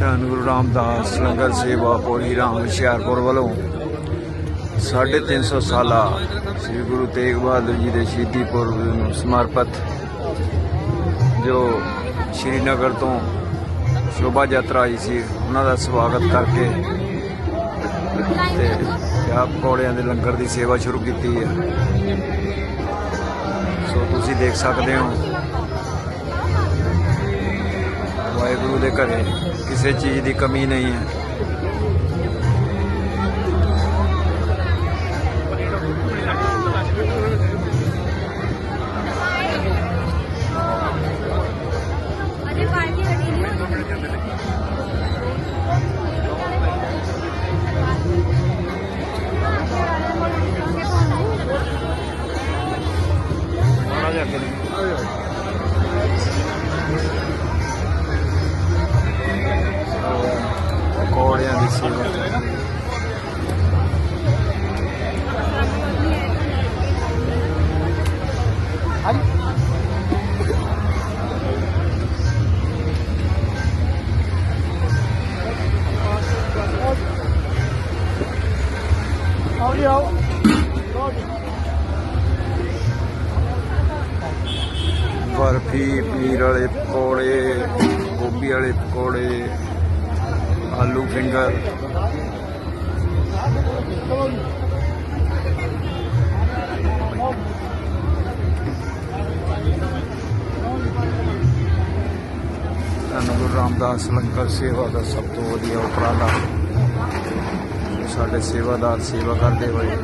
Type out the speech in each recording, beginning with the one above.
ਧੰਨ ਗੁਰੂ ਰਾਮਦਾਸ ਲੰਗਰ ਸੇਵਾ ਪੋਰੀ ਰਾਮ ਹੁਸ਼ਿਆਰਪੁਰ ਵੱਲੋਂ 350 ਸਾਲਾ ਸ੍ਰੀ ਗੁਰੂ ਤੇਗ ਬਹਾਦਰ ਜੀ ਦੇ ਸ਼ਹੀਦੀ ਪੁਰਬ ਨੂੰ ਸਮਰਪਿਤ ਜੋ ਸ਼੍ਰੀਨਗਰ ਤੋਂ ਸ਼ੋਭਾ ਯਾਤਰਾ ਆਈ ਸੀ, ਉਹਨਾਂ ਦਾ ਸਵਾਗਤ ਕਰਕੇ ਤੇ ਚਾਹ ਪਕੌੜਿਆਂ ਦੇ ਲੰਗਰ ਦੀ ਸੇਵਾ ਸ਼ੁਰੂ ਕੀਤੀ ਹੈ। ਸੋ ਤੁਸੀਂ ਦੇਖ ਸਕਦੇ ਹੋ ਵਾਹਿਗੁਰੂ ਦੇ ਘਰੇ ਕਿਸੇ ਚੀਜ਼ ਦੀ ਕਮੀ ਨਹੀਂ ਹੈ। ਬਰਫੀ ਪਨੀਰ ਵਾਲੇ ਪਕੌੜੇ, ਗੋਭੀ ਵਾਲੇ ਪਕੌੜੇ, ਆਲੂ ਫਿੰਗਰ। ਧੰਨ ਗੁਰੂ ਰਾਮਦਾਸ ਲੰਗਰ ਸੇਵਾ ਦਾ ਸਭ ਤੋਂ ਵਧੀਆ ਉਪਰਾਲਾ। ਸਾਡੇ ਸੇਵਾਦਾਰ ਸੇਵਾ ਕਰਦੇ ਹੋਏ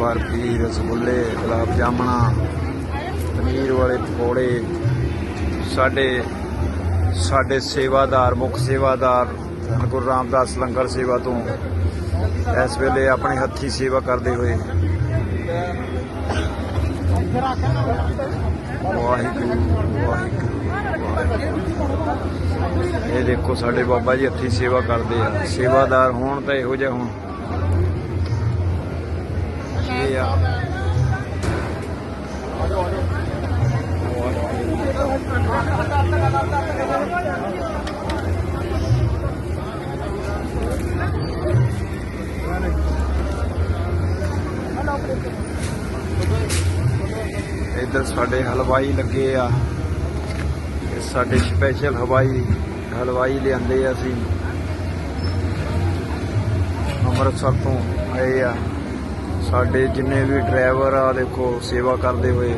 ਬਰਫੀ, ਰਸਗੁੱਲੇ, ਗੁਲਾਬ ਜਾਮਣਾ ਪਨੀਰ ਵਾਲੇ ਪਕੌੜੇ, ਸਾਡੇ ਸਾਡੇ ਸੇਵਾਦਾਰ, ਮੁੱਖ ਸੇਵਾਦਾਰ ਗੁਰੂ ਰਾਮਦਾਸ ਲੰਗਰ ਸੇਵਾ ਤੋਂ ਇਸ ਵੇਲੇ ਆਪਣੇ ਹੱਥੀ ਸੇਵਾ ਕਰਦੇ ਹੋਏ ਵਾਹਿਗੁਰੂ ਵਾਹਿਗੁਰੂ ਵਾਹਿਗੁਰੂ। ਇਹ ਦੇਖੋ ਸਾਡੇ ਬਾਬਾ ਜੀ ਹੱਥੀ ਸੇਵਾ ਕਰਦੇ ਆ। ਸੇਵਾਦਾਰ ਹੋਣ ਤਾਂ ਇਹੋ ਜਿਹਾ ਹੋਣ। ਇਹ ਆ। ਇੱਧਰ ਸਾਡੇ ਹਲਵਾਈ ਲੱਗੇ ਆ ਇਹ ਸਾਡੇ ਸਪੈਸ਼ਲ ਹਵਾਈ, ਹਲਵਾਈ ਲਿਆਂਦੇ ਆ ਅਸੀਂ। ਅੰਮ੍ਰਿਤਸਰ ਤੋਂ ਆਏ ਆ। ਸਾਡੇ ਜਿੰਨੇ ਵੀ ਡਰਾਈਵਰ ਆ, ਦੇਖੋ, ਸੇਵਾ ਕਰਦੇ ਹੋਏ,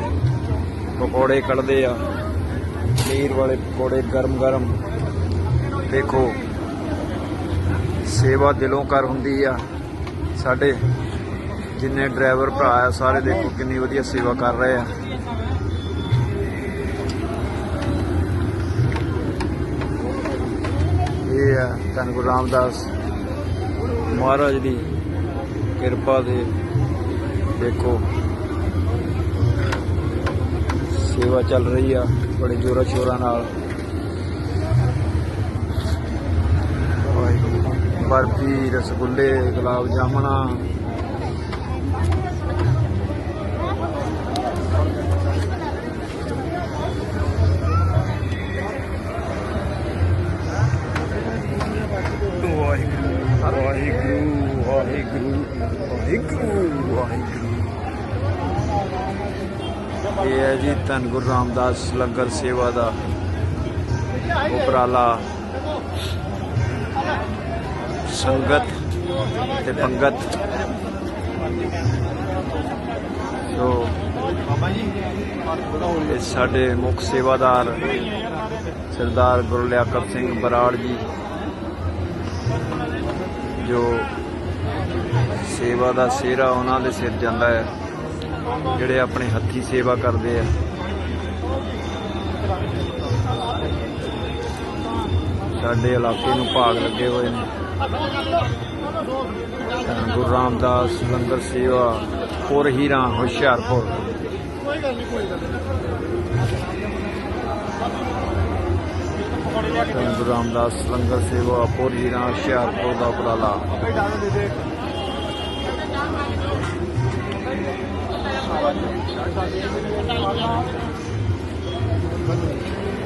ਪਕੌੜੇ ਕੱਢਦੇ ਆ। ਪਨੀਰ ਵਾਲੇ ਪਕੌੜੇ ਗਰਮ ਗਰਮ ਦੇਖੋ, ਸੇਵਾ ਦਿਲੋਂ ਕਰ ਹੁੰਦੀ ਆ। ਸਾਡੇ ਜਿੰਨੇ ਡਰਾਈਵਰ ਭਰਾ ਆ, ਸਾਰੇ ਦੇਖੋ ਕਿੰਨੀ ਵਧੀਆ ਸੇਵਾ ਕਰ ਰਹੇ ਆ। ਇਹ ਆ ਧੰਨ ਗੁਰੂ ਰਾਮਦਾਸ ਮਹਾਰਾਜ ਦੀ ਕਿਰਪਾ ਦੇ, ਦੇਖੋ। ਸੇਵਾ ਚੱਲ ਰਹੀ ਆ, ਬੜੇ ਜੋਰਾਂ ਸ਼ੋਰਾਂ ਨਾਲ। ਬਰਫੀ, ਰਸਗੁੱਲੇ, ਗੁਲਾਬ ਜਾਮਣਾ ਵਾਹਿਗੁਰੂ ਵਾਹਿਗੁਰੂ ਵਾਹਿਗੁਰੂ ਵਾਹਿਗੁਰੂ। ਇਹ ਹੈ ਜੀ ਧੰਨ ਗੁਰੂ ਰਾਮਦਾਸ ਲੰਗਰ ਸੇਵਾ ਦਾ ਉਪਰਾਲਾ। ਸੰਗਤ ਤੇ ਪੰਗਤ। ਸੋ ਸਾਡੇ ਮੁੱਖ ਸੇਵਾਦਾਰ ਸਰਦਾਰ ਗੁਰਲਿਆਕਤ ਸਿੰਘ ਬਰਾੜ ਜੀ। ਜੋ ਸੇਵਾ ਦਾ ਸਿਹਰਾ ਉਹਨਾਂ ਦੇ ਸਿਰ ਜਾਂਦਾ ਹੈ, ਜਿਹੜੇ ਆਪਣੇ ਹੱਥੀ ਸੇਵਾ ਕਰਦੇ ਆ। ਸਾਡੇ ਇਲਾਕੇ ਨੂੰ ਭਾਗ ਲੱਗੇ ਹੋਏ ਨੇ। ਗੁਰੂ ਰਾਮਦਾਸ ਲੰਗਰ ਸੇਵਾ ਪੁਰ ਹੀਰਾ, ਹੁਸ਼ਿਆਰਪੁਰ। ਧੰਨ ਗੁਰੂ ਰਾਮਦਾਸ ਲੰਗਰ ਸੇਵਾ ਪੁਰ ਹੀਰਾ ਹੁਸ਼ਿਆਰਪੁਰ ਦਾ ਉਪਰਾਲਾ।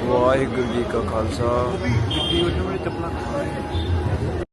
ਵਾਹਿਗੁਰੂ ਜੀ ਕਾ ਖਾਲਸਾ।